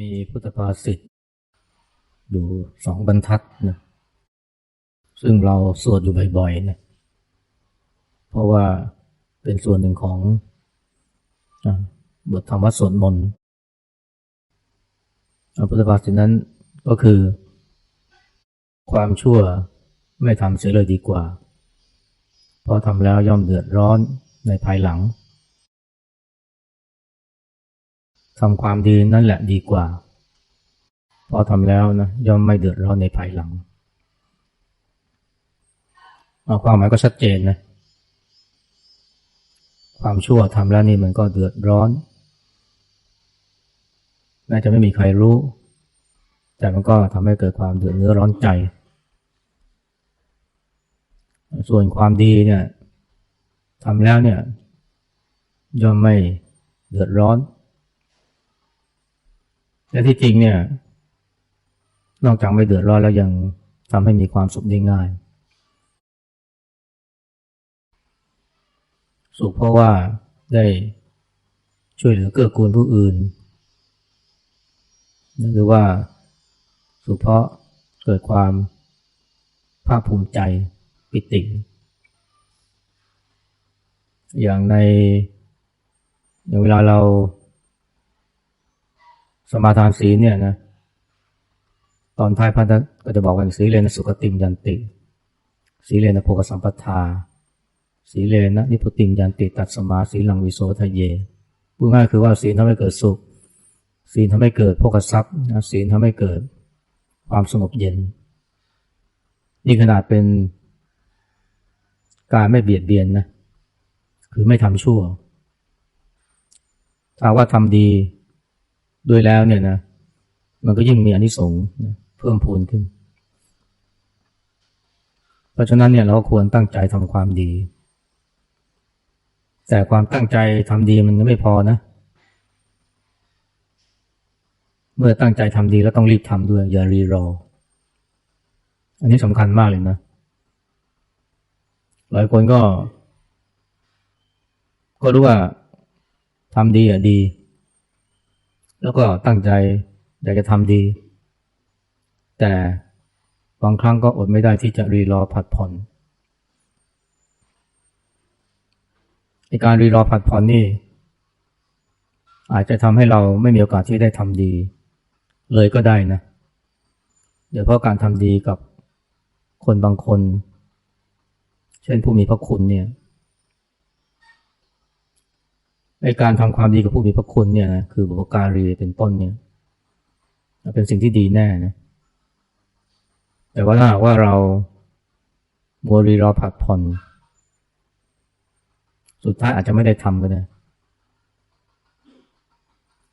มีพุทธภาษิตอยู่สองบรรทัดนะซึ่งเราสวดอยู่บ่อยๆนะเพราะว่าเป็นส่วนหนึ่งของบทธรรมวัดสวดมนต์พุทธภาษิตนั้นก็คือ ความชั่วไม่ทำเสียเลยดีกว่า เพราะทำแล้วย่อมเดือดร้อนในภายหลัง ทำความดีนั่นแหละดีกว่า พอทำแล้วนะย่อมไม่เดือดร้อนในภายหลังความหมายก็ชัดเจนนะ ความชั่วทำแล้วนี่มันก็เดือดร้อน น่าจะไม่มีใครรู้ แต่มันก็ทำให้เกิดความเดือดเนื้อร้อนใจ ส่วนความดีเนี่ยทำแล้วเนี่ยย่อมไม่เดือดร้อน และที่จริงเนี่ย นอกจากไม่เดือดร้อนแล้วยังทำให้มีความสุขได้ง่าย สุขเพราะว่าได้ช่วยเหลือเกื้อกูลผู้อื่น หรือว่าสุขเพราะเกิดความภาคภูมิใจปิติ อย่างในอย่างเวลาเรา สมาทานศีลเนี่ยนะ ตอนท้ายพันธก็จะบอกว่าสีเลนะสุขติงยันติ สีเลนะโภกสัมปทา สีเลนะนิพุติงยันติ ตัดสมาสีลังวิโสทะเยพูดง่ายคือว่าศีลทำให้เกิดสุข ศีลทำให้เกิดโภกทรัพย์ศีลทำให้เกิดความสงบเย็น นี่ขนาดเป็นการไม่เบียดเบียนนะ คือไม่ทำชั่ว ถ้าว่าทำดี ด้วยแล้วเนี่ยนะมันก็ยิ่งมีอนิสงส์เพิ่มพูนขึ้น เพราะฉะนั้นเนี่ยเราควรตั้งใจทำความดี แต่ความตั้งใจทำดีมันไม่พอนะ เมื่อตั้งใจทำดีแล้วต้องรีบทำด้วยอย่ารีรอ อันนี้สำคัญมากเลยนะ หลายคนก็ ก็รู้ว่าทำดีอะดี แล้วก็ตั้งใจอยากจะทำดี แต่บางครั้งก็อดไม่ได้ที่จะรีรอผัดผ่อนในการรีรอผัดผ่อนนี่ อาจจะทำให้เราไม่มีโอกาสที่ได้ทำดี เลยก็ได้นะ เดี๋ยวเพราะการทำดีกับคนบางคน เช่นผู้มีพระคุณเนี่ย ในการทำความดีกับผู้มีพระคุณเนี่ยนะคือบุพการีเป็นต้นเนี่ยเป็นสิ่งที่ดีแน่นะแต่ว่าถ้าว่าเราโมรีรอผัดผ่อน สุดท้ายอาจจะไม่ได้ทำก็ได้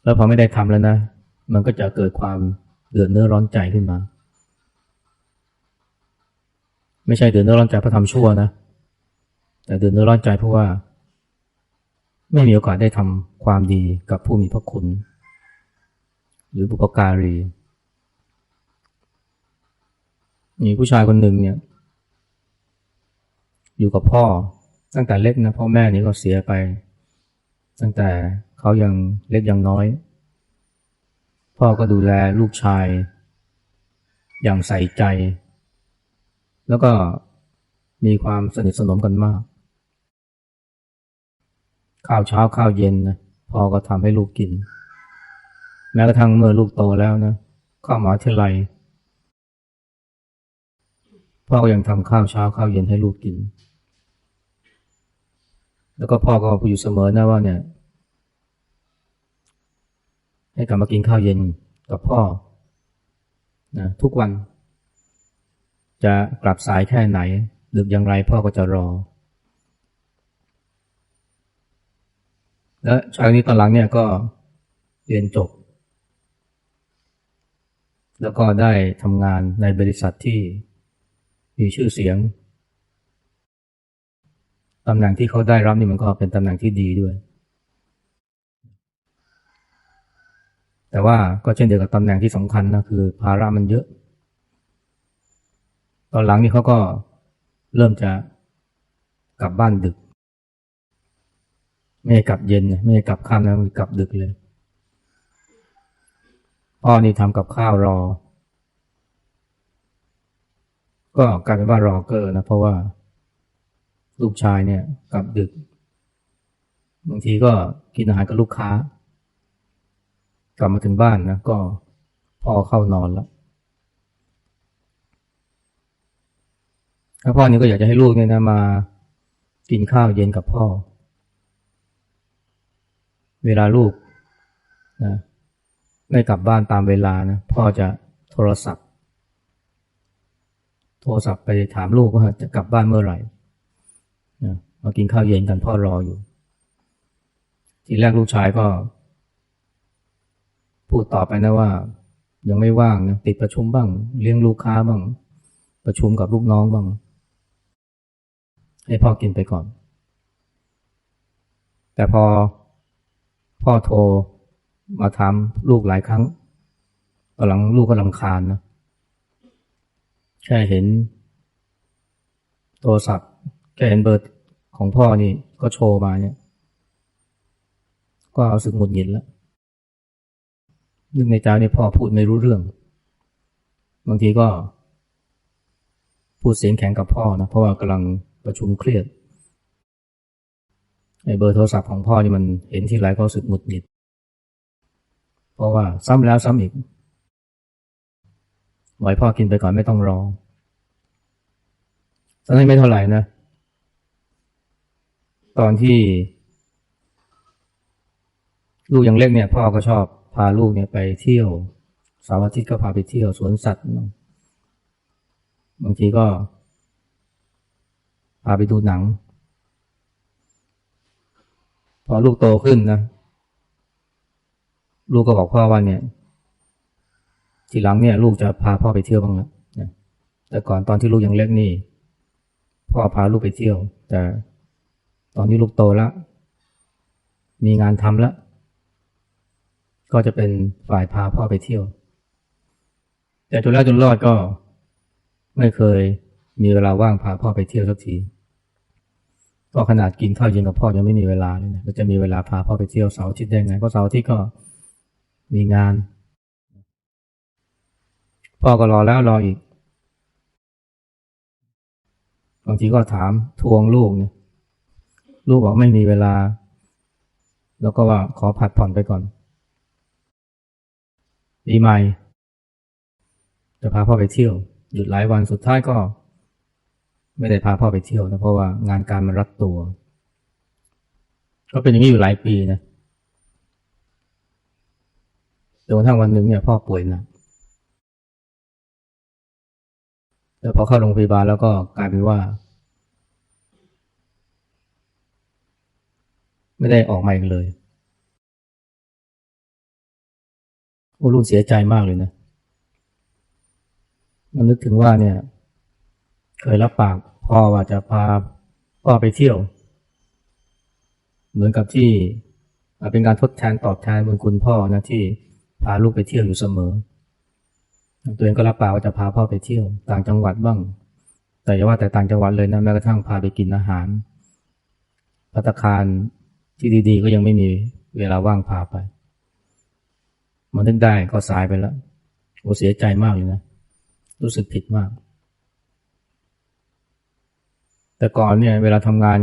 แล้วพอไม่ได้ทำแล้วนะ มันก็จะเกิดความเดือดเนื้อร้อนใจขึ้นมา ไม่ใช่เดือดเนื้อร้อนใจเพราะทำชั่วนะ แต่เดือดเนื้อร้อนใจเพราะว่า ไม่มีโอกาสได้ทำความดีกับผู้มีพระคุณ หรือบุปการี มีผู้ชายคนหนึ่งเนี่ย อยู่กับพ่อตั้งแต่เล็กนะพ่อแม่นี่ก็เสียไป ตั้งแต่เขายังเล็กยังน้อย พ่อก็ดูแลลูกชาย อย่างใส่ใจ แล้วก็มีความสนิทสนมกันมาก ข้าวเช้าข้าวเย็นนะพ่อก็ทำให้ลูกกิน แม้กระทั่งเมื่อลูกโตแล้วนะข้าวหมาเทลัยพ่อก็ยังทำข้าวเช้าข้าวเย็นให้ลูกกิน แล้วก็พ่อก็พูดอยู่เสมอนะว่าเนี่ย ให้กลับมากินข้าวเย็นกับพ่อนะทุกวัน จะกลับสายแค่ไหน ดึกอย่างไรพ่อก็จะรอ และชายนี้ตอนหลังเนี่ยก็เรียนจบ แล้วก็ได้ทำงานในบริษัทที่มีชื่อเสียงตำแหน่งที่เขาได้รับนี่มันก็เป็นตำแหน่งที่ดีด้วย แต่ว่าก็เช่นเดียวกับตำแหน่งที่สำคัญนะคือภาระมันเยอะ ตอนหลังนี่เขาก็เริ่มจะกลับบ้านดึก ไม่กลับเย็นไม่กลับค่ำนะมันกลับดึกเลยพ่อนี่ทำกับข้าวรอ ก็กลายเป็นว่ารอเกอร์นะเพราะว่า ลูกชายเนี่ยกลับดึกบางทีก็กินอาหารกับลูกค้า กลับมาถึงบ้านนะก็พ่อเข้านอนแล้วแล้วพ่อนี่ก็อยากจะให้ลูกเนี่ยนะมา กินข้าวเย็นกับพ่อ เวลาลูกนะไม่กลับบ้านตามเวลานะพ่อจะโทรศัพท์ โทรศัพท์ไปถามลูกว่าจะกลับบ้านเมื่อไหร่นะมากินข้าวเย็นกันพ่อรออยู่ ทีแรกลูกชายก็ พูดต่อไปนะว่า ยังไม่ว่างนะติดประชุมบ้าง เลี้ยงลูกค้าบ้าง ประชุมกับลูกน้องบ้าง ให้พ่อกินไปก่อน แต่พอ พ่อโทรมาถามลูกหลายครั้งตอนหลังลูกก็ลำคาญนะ แค่เห็น โทรศัพท์แค่เห็นเบอร์ของพ่อนี่ก็โชว์มาเนี่ย ก็เอาสึกหงุดหงิดแล้ว นึกในใจนี่พ่อพูดไม่รู้เรื่อง บางทีก็ พูดเสียงแข็งกับพ่อนะ เพราะว่ากำลังประชุมเครียด ไอ้เบอร์โทรศัพท์ของพ่อนี่มันเห็นที่ไรก็รู้สึกหงุดหงิด เพราะว่าซ้ำแล้วซ้ำอีกไหวพ่อกินไปก่อนไม่ต้องรอตอนนั้นไม่เท่าไหร่นะ ตอนที่ ลูกยังเล็กเนี่ย พ่อก็ชอบพาลูกเนี่ยไปเที่ยวสาร์อาทิตย์ก็พาไปเที่ยวสวนสัตว์ บางทีก็ พาไปดูหนัง พอลูกโตขึ้นนะลูกก็บอกพ่อว่าเนี่ย ทีหลังเนี่ย ลูกจะพาพ่อไปเที่ยวบ้างแล้วนะแต่ก่อนตอนที่ลูกยังเล็กนี่พ่อพาลูกไปเที่ยว แต่ตอนนี้ลูกโตแล้วมีงานทำแล้วก็จะเป็นฝ่ายพาพ่อไปเที่ยว แต่จนแล้วจนรอดก็ไม่เคยมีเวลาว่างพาพ่อไปเที่ยวสักที ก็ขนาดกินข้าวเย็นกับพ่อยังไม่มีเวลาเลยนะจะมีเวลาพาพ่อไปเที่ยวเสาร์อาทิตย์ได้ไงเพราะเสาร์อาทิตย์ก็มีงาน พ่อก็รอแล้วรออีกบางทีก็ถามทวงลูกเนี่ยลูกบอกไม่มีเวลา แล้วก็ว่าขอผัดผ่อนไปก่อนปีใหม่จะพาพ่อไปเที่ยว หยุดหลายวันสุดท้ายก็ ไม่ได้พาพ่อไปเที่ยวนะเพราะว่างานการมันรัดตัว ก็เป็นอย่างนี้อยู่หลายปีนะจนกระทั่งวันหนึ่งเนี่ยพ่อป่วยหนะแล้วพอเข้าโรงพยาบาลแล้วก็กลายเป็นว่า ไม่ได้ออกมาอีกเลยโอ้ลูกเสียใจมากเลยนะ มันนึกถึงว่าเนี่ย เคยรับปากพ่อว่าจะพาพ่อไปเที่ยว เหมือนกับที่เป็นการทดแทนตอบแทนบุญคุณพ่อนะที่พาลูกไปเที่ยวอยู่เสมอ ตัวเองก็รับปากว่าจะพาพ่อไปเที่ยว ต่างจังหวัดบ้าง แต่อย่าว่าแต่ต่างจังหวัดเลยนะแม้กระทั่งพาไปกินอาหารพัตคารที่ดีๆ ก็ยังไม่มีเวลาว่างพาไป มันนึกได้ก็สายไปแล้วโอ้เสียใจมากเลยนะ รู้สึกผิดมาก แต่ก่อนเนี่ยเวลาทำงาน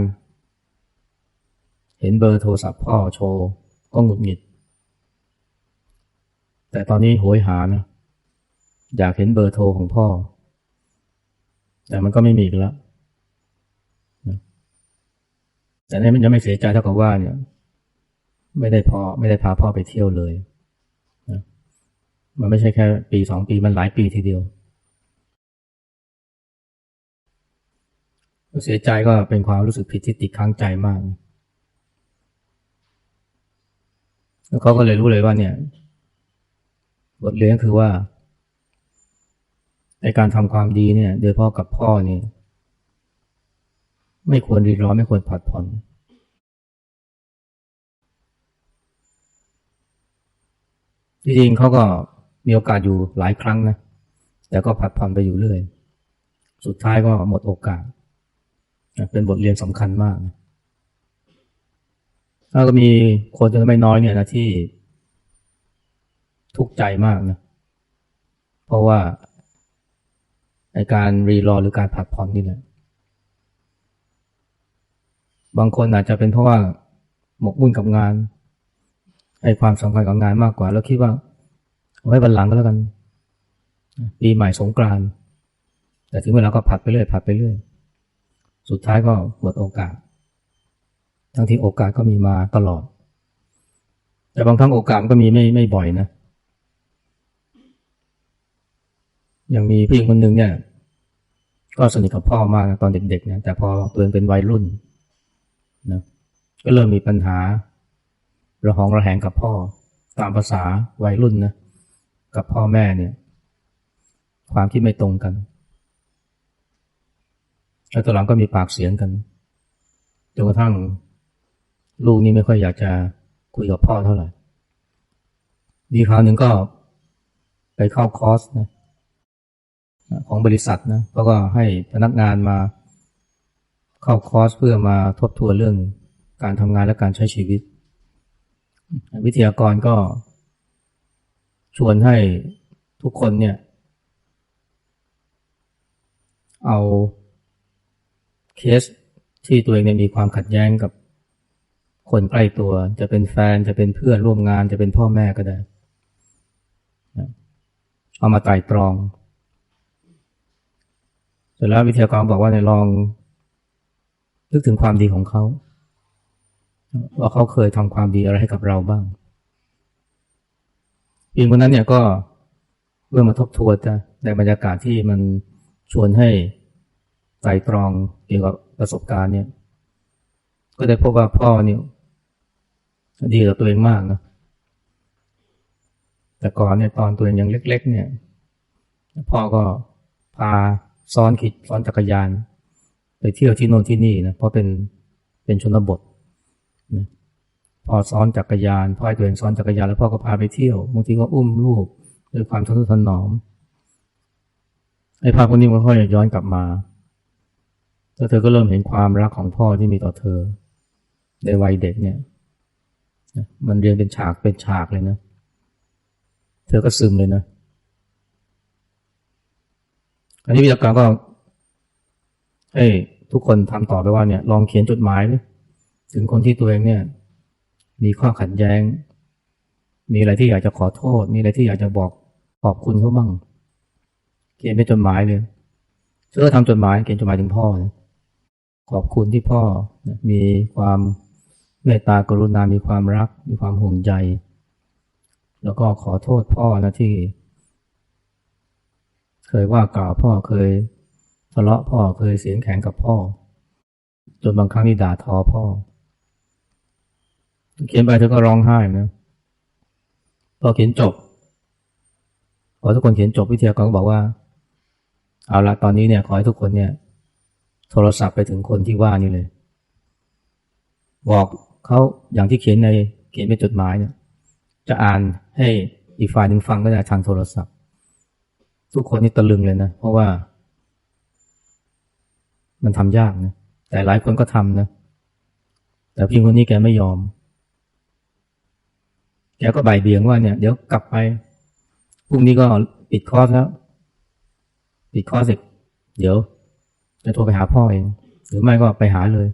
เห็นเบอร์โทรศัพท์พ่อโชว์ ก็หงุดหงิด แต่ตอนนี้โหยหานะอยากเห็นเบอร์โทรของพ่อ แต่มันก็ไม่มีอีกแล้วแต่นี่มันจะไม่เสียใจเท่ากับว่าเนี่ย ไม่ได้พอไม่ได้พาพ่อไปเที่ยวเลยนะมันไม่ใช่แค่ปีสองปีมันหลายปีทีเดียว เสียใจก็เป็นความรู้สึกผิดที่ติดค้างใจมาก แล้วเขาก็เลยรู้เลยว่าเนี่ย บทเรียนคือว่าในการทำความดีเนี่ย โดยพ่อกับพ่อเนี่ยไม่ควรรีร้อนไม่ควรผัดผ่อนจริงๆเขาก็มีโอกาสอยู่หลายครั้งนะ แต่ก็ผัดผ่อนไปอยู่เรื่อย สุดท้ายก็หมดโอกาส เป็นบทเรียนสำคัญมากแล้วก็มีคนจำนวนไม่น้อยเนี่ยนะที่ทุกข์ใจมากนะ เพราะว่าในการรีรอหรือการผัดผ่อนนี่แหละ บางคนอาจจะเป็นเพราะว่าหมกมุ่นกับงานให้ความสำคัญกับงานมากกว่า แล้วคิดว่าเอาไว้บันหลังก็แล้วกันปีใหม่สงกรานต์แต่ถึงเวลาก็ผัดไปเรื่อยผัดไปเรื่อย สุดท้ายก็หมดโอกาส ทั้งที่โอกาสก็มีมาตลอด แต่บางครั้งโอกาสก็มีไม่ไม่บ่อยนะอย่างมีผู้หญิงคนหนึ่งเนี่ย ก็สนิทกับพ่อมากตอนเด็กๆนะแต่พอตัวเองเป็นวัยรุ่นนะก็เริ่มมีปัญหา ระหองระแหงกับพ่อ ตามภาษาวัยรุ่นนะกับพ่อแม่เนี่ย ความคิดไม่ตรงกัน แล้วตอนหลังก็มีปากเสียงกันจนกระทั่งลูกนี่ไม่ค่อยอยากจะคุยกับพ่อเท่าไหร่ดีคราวหนึ่งก็ไปเข้าคอร์สนะของบริษัทนะเขาก็ให้พนักงานมาเข้าคอร์สเพื่อมาทบทวนเรื่องการทำงานและการใช้ชีวิต วิทยากรก็ชวนให้ทุกคนเนี่ย เอา เคสที่ตัวเองเนี่ยมีความขัดแย้งกับคนใกล้ตัว จะเป็นแฟนจะเป็นเพื่อนร่วมงานจะเป็นพ่อแม่ก็ได้เอามาไต่ตรอง เสร็จแล้ววิทยากรบอกว่าในลองนึกถึงความดีของเขา ว่าเขาเคยทำความดีอะไรให้กับเราบ้างปีคนนั้นเนี่ยก็เพื่อมาทบทวนในบรรยากาศที่มันชวนให้ ไตรตรองเกี่ยวกับประสบการณ์เนี่ย ก็ได้พบว่าพ่อเนี่ยดีกับตัวเองมากนะแต่ก่อนเนี่ยตอนตัวเองยังเล็ก ๆ เนี่ย พ่อก็พาซ้อนขี่ซ้อนจักรยาน ไปเที่ยวที่โน่นที่นี่นะเพราะเป็นเป็นชนบทนะพอซ้อนจักรยานพ่อให้ตัวเองซ้อนจักรยานแล้วพ่อก็พาไปเที่ยวบางทีก็อุ้มลูกด้วยความทนุถนอมไอ้ภาพพวกนี้มันค่อยย้อนกลับมา แล้วเธอก็เริ่มเห็นความรักของพ่อที่มีต่อเธอ ในวัยเด็กเนี่ย มันเรียงเป็นฉากเป็นฉากเลยนะ เธอก็ซึมเลยนะ อันนี้วิทยากรก็เอ้ทุกคนทำต่อไปว่าเนี่ย ลองเขียนจดหมายถึงคนที่ตัวเองเนี่ย มีข้อขัดแย้ง มีอะไรที่อยากจะขอโทษ มีอะไรที่อยากจะบอกขอบคุณเขาบ้าง เขียนเป็นจดหมายเลยเธอทำจดหมายเขียนจดหมายถึงพ่อนะ ขอบคุณที่พ่อมีความเมตตากรุณา มีความรัก มีความห่วงใย แล้วก็ขอโทษพ่อนะที่ เคยว่ากล่าวพ่อเคยทะเลาะพ่อเคยเสียงแข็งกับพ่อ จนบางครั้งนี่ด่าทอพ่อ เขียนไปเธอก็ร้องไห้นะพอเขียนจบพอทุกคนเขียนจบวิทยากรก็บอกว่า เอาละตอนนี้เนี่ยขอให้ทุกคนเนี่ย โทรศัพท์ไปถึงคนที่ว่านี่เลย บอกเขาอย่างที่เขียนในเขียนเป็นจดหมายเนี่ย จะอ่านให้อีกฝ่ายหนึ่งฟังก็ได้ทางโทรศัพท์ ทุกคนนี่ตะลึงเลยนะ เพราะว่า มันทำยากนะแต่หลายคนก็ทำนะ แต่พี่คนนี้แกไม่ยอม แกก็บ่ายเบี่ยงว่าเนี่ย เดี๋ยวกลับไปพรุ่งนี้ก็ปิดคอร์สแล้วปิดคอร์สเสร็จเดี๋ยว จะโทรไปหาพ่อเอง หรือไม่ก็ไปหาเลย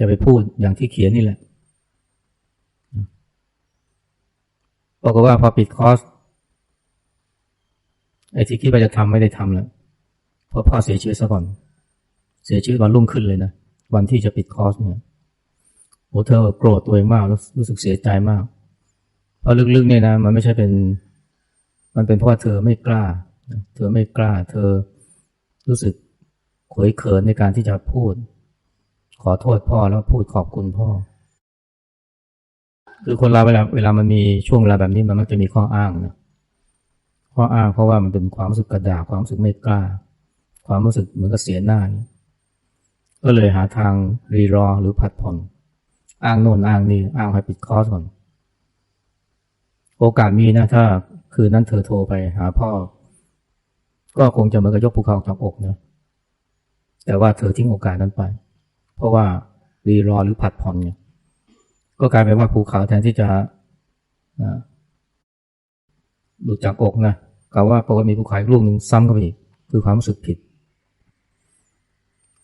จะไปพูดอย่างที่เขียนนี่แหละบอกว่าพอปิดคอร์สไอ้ที่คิดว่าจะทำไม่ได้ทำแล้วเพราะพ่อเสียชีวิตซะก่อน เสียชีวิตวันรุ่งขึ้นเลยนะวันที่จะปิดคอร์สเนี่ยโอ้เธอโกรธตัวเองมากแล้วรู้สึกเสียใจมากเพราะลึกๆเนี่ยนะมันไม่ใช่เป็น มันเป็นเพราะว่าเธอไม่กล้า เธอไม่กล้า เธอรู้สึก ขวยเขินในการที่จะพูด ขอโทษพ่อแล้วพูดขอบคุณพ่อ คือคนเราเวลาเวลามันมีช่วงเวลาแบบนี้มันมักจะมีข้ออ้างนะข้ออ้างเพราะว่ามันเป็นความรู้สึกกระดาความรู้สึกไม่กล้า ความรู้สึกเหมือนกับเสียหน้าก็เลยหาทางรีรอหรือผัดผ่อนอ้างโน่นอ้างนี่อ้างให้ปิดคอร์สก่อนโอกาสมีนะถ้า คืนนั้นเธอโทรไปหาพ่อ ก็คงจะเหมือนกับยกภูเขาจากอกนะ แต่ว่าเธอทิ้งโอกาสนั้นไป เพราะว่ารีรอหรือผัดผ่อนเนี่ยก็กลายเป็นว่าภูเขาแทนที่จะหลุดจากอกนะกล่าวว่าปรากฏมีภูเขาลูกหนึ่งซ้ำเข้าไปอีกคือความรู้สึกผิด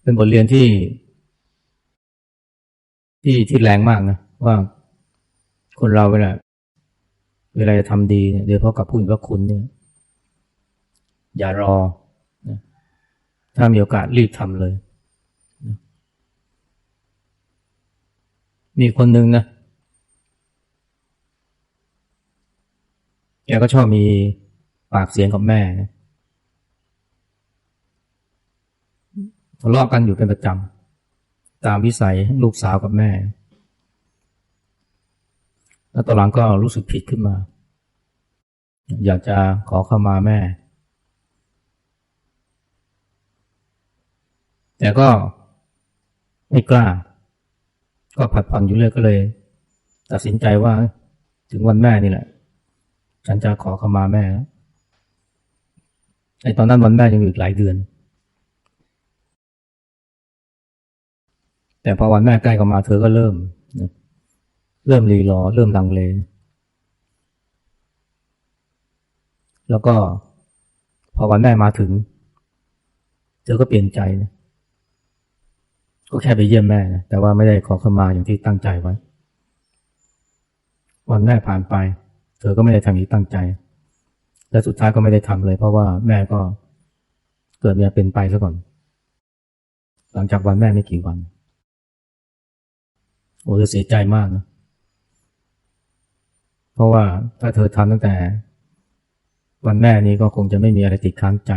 เป็นบทเรียนที่ ที่ที่แรงมากนะว่าคนเราเวลาเวลาจะทำดีเนี่ยโดยเฉพาะกับผู้มีพระคุณเนี่ย อย่ารอ ถ้ามีโอกาสรีบทำเลย มีคนหนึ่งนะแกก็ชอบมีปากเสียงกับแม่นะทะเลาะกันอยู่เป็นประจำ ตามวิสัยลูกสาวกับแม่ แล้วตอนหลังก็รู้สึกผิดขึ้นมา อยากจะขอเข้ามาแม่ แต่ก็ไม่กล้า ก็ผัดผ่อนอยู่เรื่อยก็เลย ตัดสินใจว่าถึงวันแม่นี่แหละ ฉันจะขอเข้ามาแม่ไอตอนนั้นวันแม่ยังอยู่อีกหลายเดือน แต่พอวันแม่ใกล้เข้ามาเธอก็เริ่ม เริ่มรีรอ เริ่มลังเล แล้วก็พอวันแม่มาถึง เธอก็เปลี่ยนใจนะ ก็แค่ไปเยี่ยมแม่นะแต่ว่าไม่ได้ขอเข้ามาอย่างที่ตั้งใจไว้ วันแม่ผ่านไป เธอก็ไม่ได้ทำอย่างที่ตั้งใจ และสุดท้ายก็ไม่ได้ทำเลย เพราะว่าแม่ก็เกิดมีอะไรเป็นไปซะก่อน หลังจากวันแม่ไม่กี่วัน โอ้เธอเสียใจมากนะ เพราะว่าถ้าเธอทำตั้งแต่ วันแม่นี้ก็คงจะไม่มีอะไรติดค้างใจ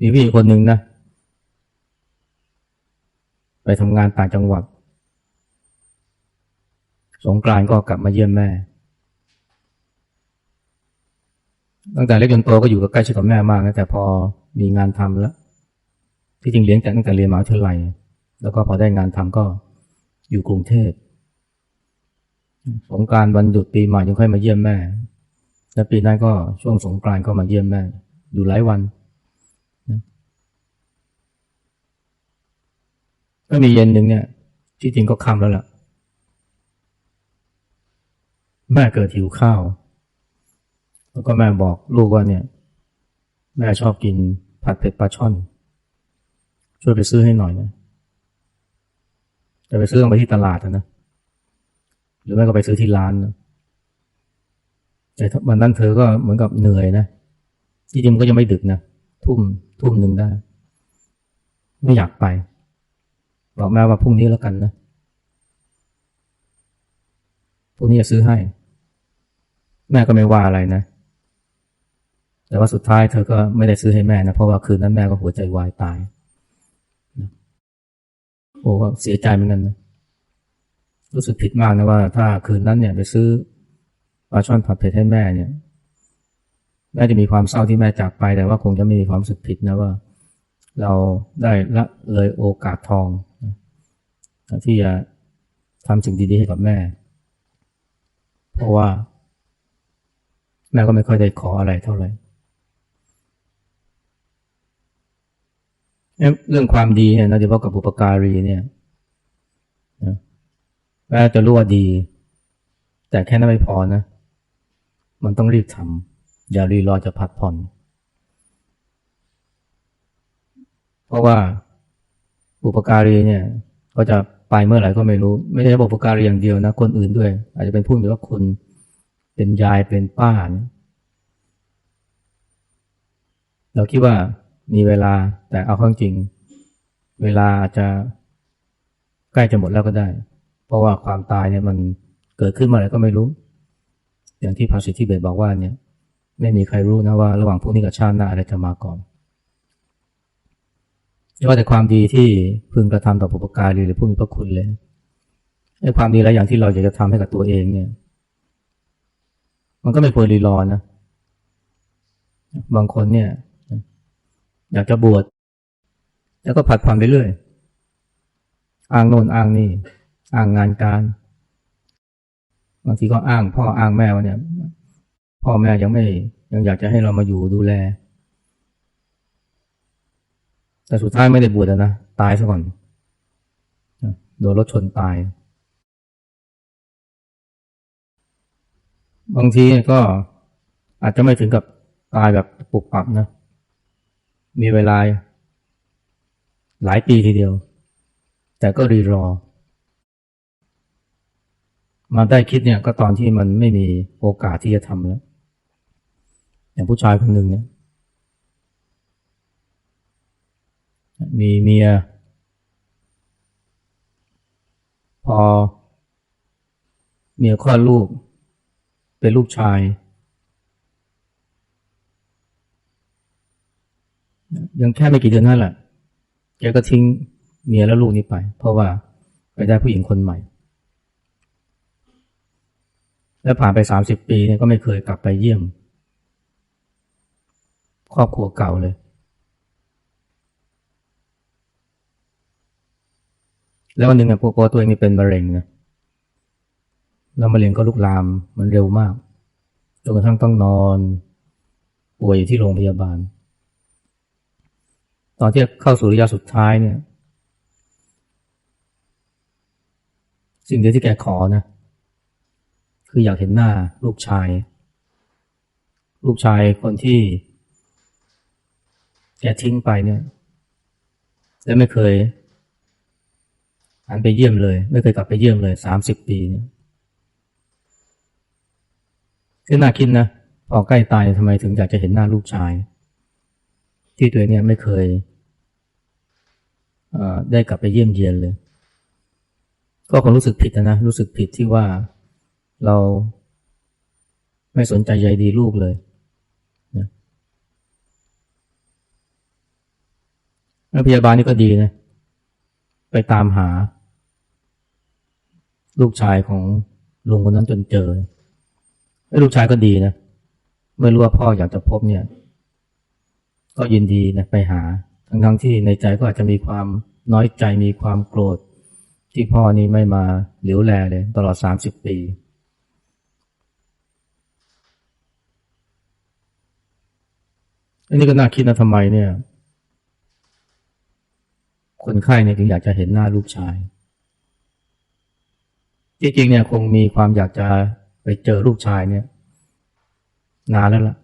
มีพี่คนหนึ่งนะ ไปทำงานต่างจังหวัด สงกรานก็กลับมาเยี่ยมแม่ ตั้งแต่เล็กจนโตก็อยู่กับใกล้ชิดกับแม่มากนะแต่พอมีงานทำแล้ว ที่จริงเลี้ยงแต่ตั้งแต่เรียนมหาวิทยาลัย แล้วก็พอได้งานทำก็อยู่กรุงเทพสงการวันหยุดปีใหม่ยังค่อยมาเยี่ยมแม่ และปีนั้นก็ช่วงสงกรานก็มาเยี่ยมแม่ อยู่หลายวันนะ ก็มีเย็นหนึ่งเนี่ย ที่จริงก็ค่ำแล้วล่ะ แม่เกิดหิวข้าว แล้วก็แม่บอกลูกว่าเนี่ย แม่ชอบกินผัดเผ็ดปลาช่อน ช่วยไปซื้อให้หน่อยนะจะไปซื้อต้องไปที่ตลาดนะ หรือไม่ก็ไปซื้อที่ร้านนะแต่วันนั้นเธอก็เหมือนกับเหนื่อยนะที่จริงมันก็ยังไม่ดึกนะ ทุ่มทุ่มหนึ่งได้ ไม่อยากไป บอกแม่ว่าพรุ่งนี้แล้วกันนะพรุ่งนี้จะซื้อให้ แม่ก็ไม่ว่าอะไรนะ แต่ว่าสุดท้ายเธอก็ไม่ได้ซื้อให้แม่นะ เพราะว่าคืนนั้นแม่ก็หัวใจวายตายโอ้เสียใจเหมือนกันนะรู้สึกผิดมากนะว่า ถ้าคืนนั้นเนี่ยไปซื้อปลาช่อนผัดเผ็ดให้แม่เนี่ยแม่จะมีความเศร้าที่แม่จากไป แต่ว่าคงจะไม่มีความรู้สึกผิดนะว่า เราได้ละเลยโอกาสทอง ที่จะทำสิ่งดีๆให้กับแม่ เพราะว่า แม่ก็ไม่ค่อยได้ขออะไรเท่าไหร่เรื่องความดีเนี่ยนะโดยเฉพาะกับบุปการีเนี่ยแม้จะรู้ว่าดี แต่แค่นั้นไม่พอนะ มันต้องรีบทำอย่ารีรอจะพัดผ่อน เพราะว่าบุปการีเนี่ย ก็จะ ไปเมื่อไหร่ก็ไม่รู้ ไม่ใช่บุปการีอย่างเดียวนะ คนอื่นด้วย อาจจะเป็นผู้มีว่าคุณเป็นยายเป็นป้าเราคิดว่ามีเวลาแต่เอาข้างจริง เวลาอาจจะใกล้จะหมดแล้วก็ได้ เพราะว่าความตายเนี่ยมันเกิดขึ้นเมื่อไหร่ก็ไม่รู้ อย่างที่พระสิทธิเบศบอกว่าเนี่ย ไม่มีใครรู้นะว่าระหว่างพวกนี้กับชาติหน้าอะไรจะมาก่อน ไม่ว่าแต่ความดีที่พึงกระทำต่อบุประการหรือผู้มีพระคุณเลยไอ้ความดีหลายอย่างที่เราอยากจะทำให้กับตัวเองเนี่ย มันก็ไม่ควรรีรอนะ บางคนเนี่ย อยากจะบวชแล้วก็ผัดผ่อนไปเรื่อยอ้างโน่นอ้างนี่อ้างงานการ บางทีก็อ้างพ่ออ้างแม่ว่าเนี่ย พ่อแม่ยังไม่ยังอยากจะให้เรามาอยู่ดูแล แต่สุดท้ายไม่ได้บวชนะ ตายซะก่อน โดนรถชนตาย บางทีก็อาจจะไม่ถึงกับตายแบบปุบปับนะ มีเวลาหลายปีทีเดียว แต่ก็รีรอ มาได้คิดเนี่ยก็ตอนที่มันไม่มีโอกาสที่จะทำแล้ว อย่างผู้ชายคนหนึ่งเนี่ย มีเมีย พอ เมียคลอดลูก เป็นลูกชาย ยังแค่ไม่กี่เดือนนั่นแหละแกก็ทิ้งเมียและลูกนี้ไป เพราะว่าไปได้ผู้หญิงคนใหม่ แล้วผ่านไปสามสิบปีเนี่ยก็ไม่เคยกลับไปเยี่ยม ครอบครัวเก่าเลย แล้ววันหนึ่งอะพวกตัวเองนี่เป็นมะเร็งนะแล้วมะเร็งก็ลุกลามมันเร็วมากจนกระทั่งต้องนอนป่วยอยู่ที่โรงพยาบาล ตอนที่เข้าสู่ระยะสุดท้ายเนี่ย สิ่งเดียวที่แกขอนะ คืออยากเห็นหน้าลูกชาย ลูกชายคนที่แกทิ้งไปเนี่ยและไม่เคย หันไปเยี่ยมเลย ไม่เคยกลับไปเยี่ยมเลยสามสิบปีเนี่ยก็น่าคิดนะพอใกล้ตายทำไมถึงอยากจะเห็นหน้าลูกชาย ที่ตัวเนี่ยไม่เคยได้กลับไปเยี่ยมเยียนเลย ก็คงรู้สึกผิดนะรู้สึกผิดที่ว่าเราไม่สนใจใยดีลูกเลยนะแล้วพยาบาลนี่ก็ดีนะ ไปตามหา ลูกชายของลุงคนนั้นจนเจอไอ้ลูกชายก็ดีนะเมื่อรู้ว่าพ่ออยากจะพบเนี่ย ก็ยินดีนะไปหา ทั้งทั้งที่ในใจก็อาจจะมีความน้อยใจมีความโกรธ ที่พ่อนี่ไม่มาเหลียวแลเลย ตลอดสามสิบปี อันนี้ก็น่าคิดนะทำไมเนี่ย คนไข้เนี่ยถึงอยากจะเห็นหน้าลูกชาย จริงๆเนี่ยคงมีความอยากจะไปเจอลูกชายเนี่ย นานแล้วล่ะ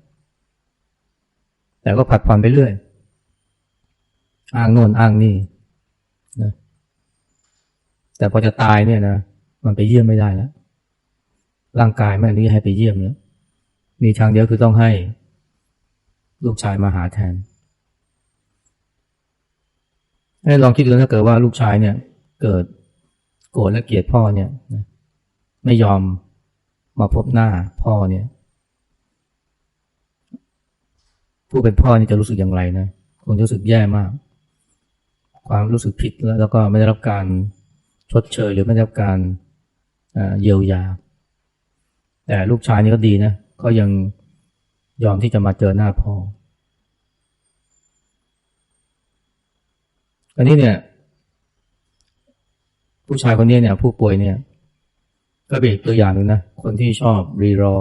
แต่ก็ผัดผ่อนไปเรื่อย อ้างโน่นอ้างนี่นะแต่พอจะตายเนี่ยนะมันไปเยี่ยมไม่ได้แล้วร่างกายไม่อนุญาตให้ไปเยี่ยมแล้วมีทางเดียวคือต้องให้ ลูกชายมาหาแทนให้ลองคิดดูถ้าเกิดว่าลูกชายเนี่ย เกิด โกรธและเกลียดพ่อเนี่ยไม่ยอมมาพบหน้าพ่อเนี่ย ผู้เป็นพ่อนี่จะรู้สึกอย่างไรนะคงจะรู้สึกแย่มาก ความรู้สึกผิดแล้วก็ไม่ได้รับการชดเชยหรือไม่ได้รับการเยียวยา แต่ลูกชายนี่ก็ดีนะก็ยังยอมที่จะมาเจอหน้าพ่ออันนี้เนี่ย ผู้ชายคนนี้เนี่ย ผู้ป่วยเนี่ย ก็เป็นอีกตัวอย่างหนึ่งนะ คนที่ชอบรีรอ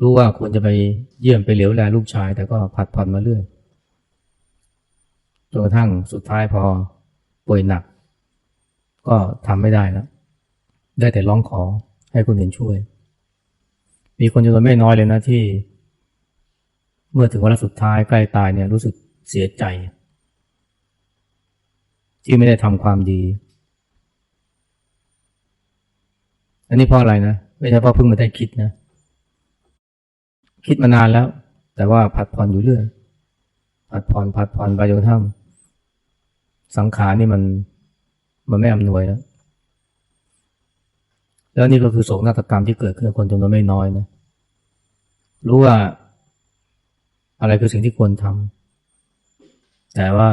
รู้ว่าควรจะไปเยี่ยมไปเหลียวแลลูกชาย แต่ก็ผัดผ่อนมาเรื่อยจนกระทั่งสุดท้ายพอป่วยหนัก ก็ทำไม่ได้แล้ว ได้แต่ร้องขอให้คนอื่นช่วย มีคนจำนวนไม่น้อยเลยนะที่ เมื่อถึงวันสุดท้ายใกล้ตายเนี่ยรู้สึกเสียใจ ที่ไม่ได้ทำความดี อันนี้เพราะอะไรนะ ไม่ใช่เพราะเพิ่งมาได้คิดนะ คิดมานานแล้ว แต่ว่าผัดผ่อนอยู่เรื่อย ผัดผ่อนผัดผ่อนไปจนกระทั่งสังขารนี่มันมันไม่อำนวยแล้ว แล้วนี่ก็คือโศกนาฏกรรมที่เกิดขึ้นกับคนจำนวนไม่น้อยนะ รู้ว่า อะไรคือสิ่งที่ควรทำ แต่ว่า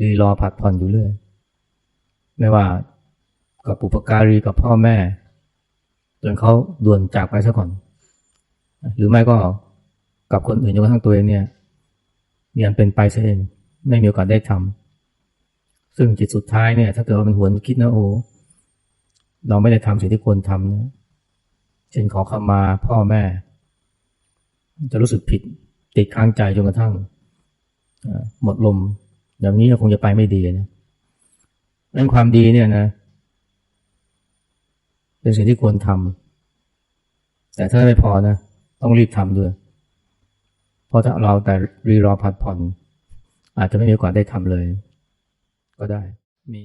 รีรอผัดผ่อนอยู่เรื่อย ไม่ว่ากับปุปการีกับพ่อแม่ นเขาด่วนจากไปซะก่อน หรือไม่ก็กับคนอื่นจนกระทั่งตัวเองเนี่ยยังเป็นไปซะเองไม่มีโอกาสได้ทำซึ่งจิตสุดท้ายเนี่ย ถ้าเกิดว่ามันหวนคิดนะโอ้เราไม่ได้ทำสิ่งที่ควรทำนะเช่นขอขมาพ่อแม่ จะรู้สึกผิดติดค้างใจจนกระทั่งหมดลมอย่างนี้คงจะไปไม่ดีนะนั่นความดีเนี่ยนะ เป็นสิ่งที่ควรทำแต่ถ้าไม่พอนะ ต้องรีบทำด้วย เพราะถ้าเราแต่รีรอพัดผ่อน อาจจะไม่มีโอกาสได้ทำเลย ก็ได้มี